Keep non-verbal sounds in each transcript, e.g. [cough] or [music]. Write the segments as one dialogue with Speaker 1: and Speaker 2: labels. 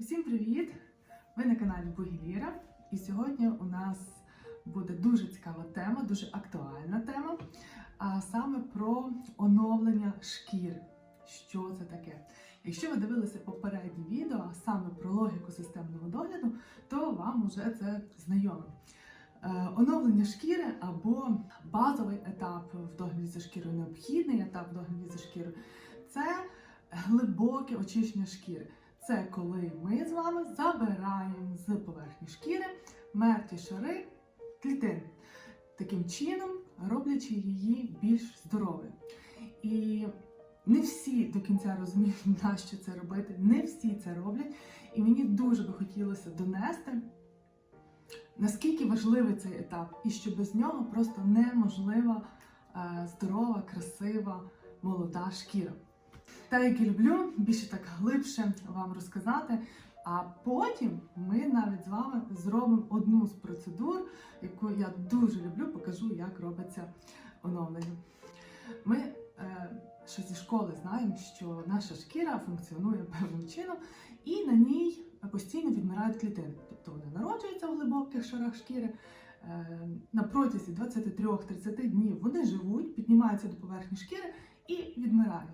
Speaker 1: Всім привіт! Ви на каналі Бугіліра. І сьогодні у нас буде дуже цікава тема, дуже актуальна тема, а саме про оновлення шкіри. Що це таке? Якщо ви дивилися попереднє відео, а саме про логіку системного догляду, то вам уже це знайоме. Е, Оновлення шкіри або базовий етап в догляді за шкірою, необхідний етап в догляді за шкірою це глибоке очищення шкіри. Це коли ми з вами забираємо з поверхні шкіри мертві шари клітин, таким чином роблячи її більш здоровою. І не всі до кінця розуміють, [laughs] на що це робити, не всі це роблять. І мені дуже би хотілося донести, наскільки важливий цей етап, і що без нього просто неможлива е, здорова, красива, молода шкіра. Та як і люблю, більше так глибше вам розказати. А потім ми навіть з вами зробимо одну з процедур, яку я дуже люблю, покажу, як робиться оновлення. Ми е, ще зі школи знаємо, що наша шкіра функціонує певним чином, і на ній постійно відмирають клітини. Тобто вони народжуються в глибоких шарах шкіри. е, На протязі 23-30 днів вони живуть, піднімаються до поверхні шкіри і відмирають.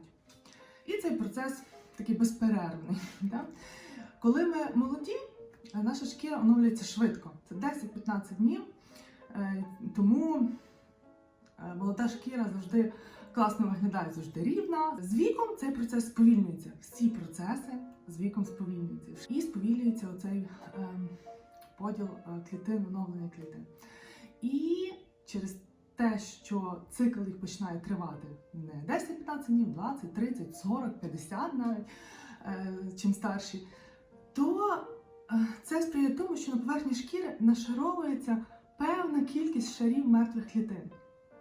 Speaker 1: І цей процес такий безперервний. [laughs] Да? Коли ми молоді, е, наша шкіра оновлюється швидко. Це 10-15 днів. Е, Тому е, молода шкіра завжди класно виглядає, завжди рівна. З віком цей процес сповільнюється. Всі процеси з віком сповільнюються. І сповільнюється оцей е, поділ клітин, оновлення клітин. І через те, що цикл їх починає тривати не 10-15 днів, 20, 30, 40, 50 навіть, е, чим старші, то е, це сприяє тому, що на поверхні шкіри нашаровується певна кількість шарів мертвих клітин.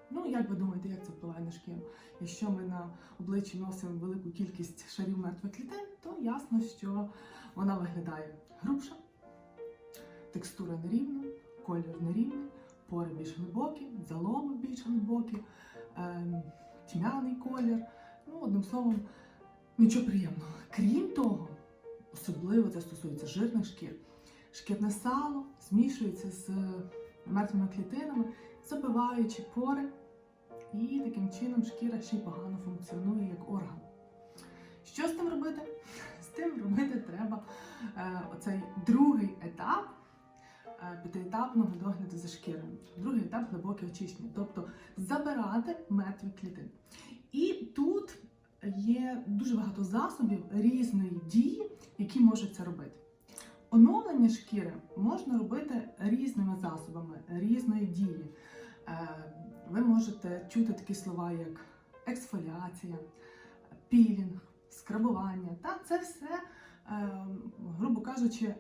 Speaker 1: Ну, як ви думаєте, як це впливає на шкіру? Якщо ми на обличчі носимо велику кількість шарів мертвих клітин, то ясно, що вона виглядає грубша, текстура нерівна, колір нерівний, пори більш глибокі, заломи більш глибокі, ем, тьмяний колір. Ну, одним словом, нічого приємного. Крім того, особливо це стосується жирних шкір. Шкірне сало змішується з мертвими клітинами, забиваючи пори, і таким чином шкіра ще й погано функціонує як орган. Що з тим робити? [laughs] З тим робити треба е, оцей другий етап п'ятиетапного догляду за шкірою. Другий етап глибоке очищення, тобто забирати мертві клітини. І тут є дуже багато засобів різної дії, які можуть це робити. Оновлення шкіри можна робити різними засобами, різної дії. Е, Ви можете чути такі слова, як ексфоліація, пілінг, скрабування. Та це все, е, грубо кажучи,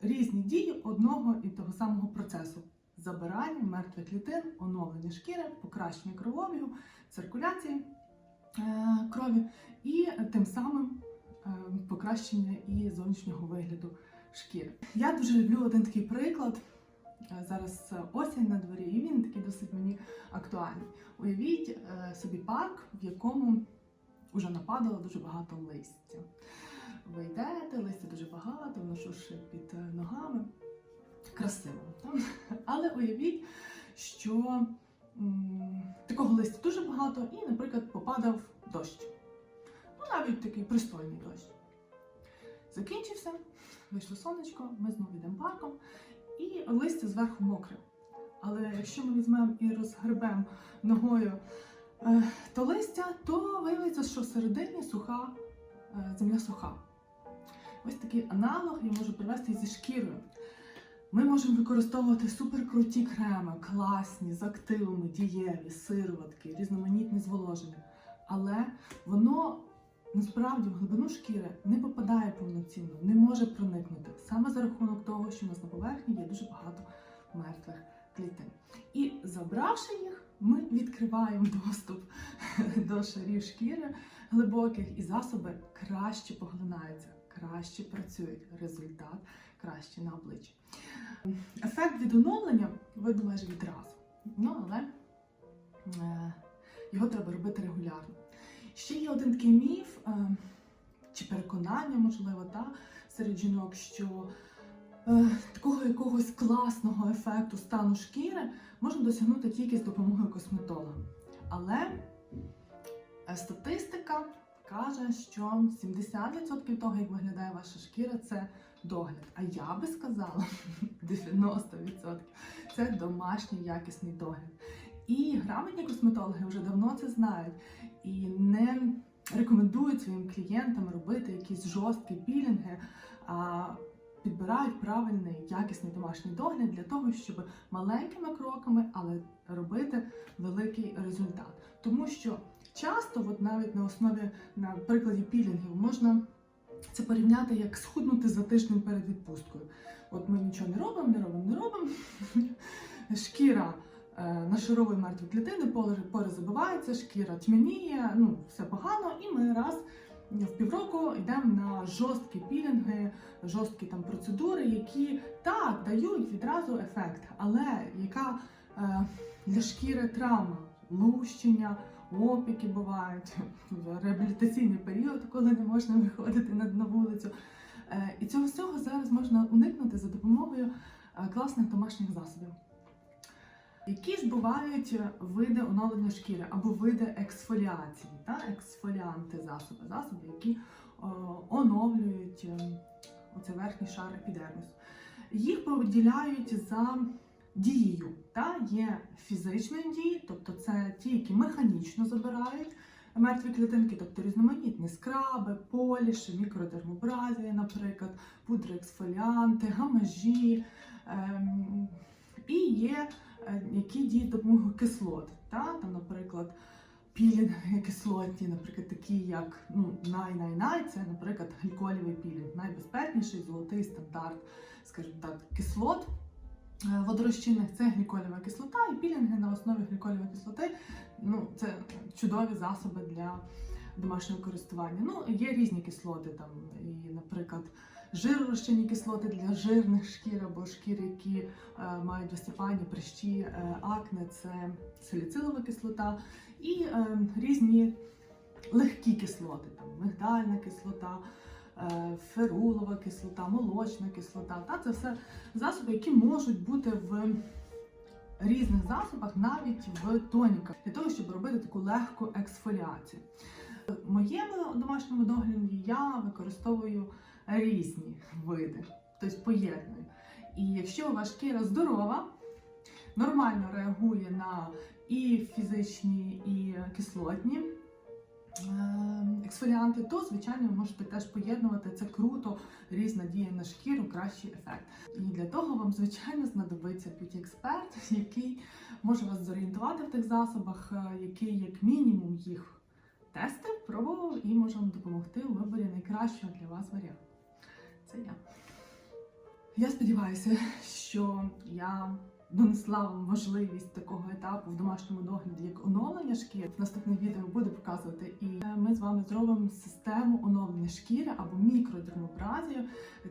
Speaker 1: різні дії одного і того самого процесу: забирання мертвих клітин, оновлення шкіри, покращення кровообігу, циркуляції е, крові і тим самим е, покращення і зовнішнього вигляду шкіри. Я дуже люблю один такий приклад. Е, Зараз осінь на дворі, і він такий досить мені актуальний. Уявіть собі парк, в якому вже нападало дуже багато листя. Ви йдете, листя дуже багато, воно шуршить під е, ногами. Красиво. так? [laughs] Але уявіть, що такого листя дуже багато, і, наприклад, попадав дощ. Ну, навіть такий пристойний дощ. Закінчився, вийшло сонечко, ми знову йдемо парком, і листя зверху мокре. Але якщо ми візьмемо і розгребемо ногою е, то листя, то виявиться, що всередині суха е, земля суха. Ось такий аналог я можу привести зі шкірою. Ми можемо використовувати суперкруті креми, класні, з активами, дієві, сироватки, різноманітні зволоження. Але воно насправді в глибину шкіри не попадає повноцінно, не може проникнути саме за рахунок того, що у нас на поверхні є дуже багато мертвих клітин. І забравши їх, ми відкриваємо доступ [laughs] до шарів шкіри глибоких, і засоби краще поглинаються, краще працюють. Результат краще на обличчі. Ефект від оновлення видно майже відразу. Ну, але е, його треба робити регулярно. Ще є один такий міф, е, чи переконання, можливо, та, серед жінок, що е, такого якогось класного ефекту стану шкіри можна досягнути тільки з допомогою косметолога. Але е, статистика каже, що 70% того, як виглядає ваша шкіра, це догляд. А я би сказала [laughs] 90% це домашній якісний догляд. І грамотні косметологи вже давно це знають і не рекомендують своїм клієнтам робити якісь жорсткі пілінги, а підбирають правильний якісний домашній догляд для того, щоб маленькими кроками, але робити великий результат. Тому що часто, от навіть на основі на прикладі пілінгів, можна це порівняти як схуднути за тиждень перед відпусткою. От ми нічого не робимо, не робимо, не робимо. [laughs] Шкіра е, нашаровує мертві клітини, пори, забиваються, шкіра тьмяніє, ну все погано, і ми раз в півроку йдемо на жорсткі пілінги, жорсткі там процедури, які так дають відразу ефект, але яка е, для шкіри травма, лущення, опіки бувають, [laughs] реабілітаційний період, коли не можна виходити на, вулицю. Е, і цього всього зараз можна уникнути за допомогою е, класних домашніх засобів. Які ж бувають види оновлення шкіри або види ексфоліації, та ексфоліанти засоби, засоби, які о, оновлюють е, оцей верхній шар епідермісу. Їх поділяють за дією. Та? Є фізичної дії, тобто це ті, які механічно забирають мертві клітинки, тобто різноманітні скраби, поліші, мікродермобразія, наприклад, пудри ексфоліанти, гамажі. Ем, і є е, які діють допомогою кислот. Та? Там, наприклад, пілінги кислотні, наприклад, такі як ну, най-най-най, це, наприклад, гліколівий пілінг, найбезпечніший золотий стандарт, скажімо так, кислот. Е, Водорозчинних це гліколєва кислота, і пілінги на основі гліколєвої кислоти ну, це чудові засоби для домашнього користування. Ну, є різні кислоти, там, і, наприклад, жиророзчинні кислоти для жирних шкір або шкір, які е, мають висипання, прищі, е, акне, це саліцилова кислота, і е, різні легкі кислоти, там, мигдальна кислота. Е, Ферулова кислота, молочна кислота. Та це все засоби, які можуть бути в різних засобах, навіть в тоніках, для того, щоб робити таку легку ексфоліацію. В моєму домашньому догляді я використовую різні види, тобто поєдную. І якщо ваша шкіра здорова, нормально реагує на і фізичні, і кислотні ексфоліанти, то звичайно ви можете теж поєднувати це круто, різна дія на шкіру, кращий ефект. І для того вам, звичайно, знадобиться б'юті-експерт, який може вас зорієнтувати в тих засобах, е, який як мінімум їх тестив, пробував і може вам допомогти у виборі найкращого для вас варіанту. Це я. Я сподіваюся, що я донесла вам важливість такого етапу в домашньому догляді, як оновлення шкіри. Наступне відео буде показувати, і е, ми з вами зробимо систему оновлення шкіри або мікродермобразію.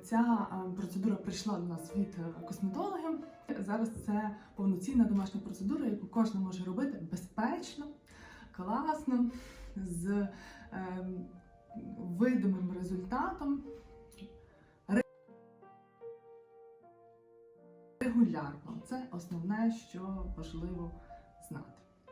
Speaker 1: Ця е, процедура прийшла до нас від е, косметологів. Зараз це повноцінна домашня процедура, яку кожен може робити безпечно, класно, з ем, видимим результатом. Регулярно це основне, що важливо знати.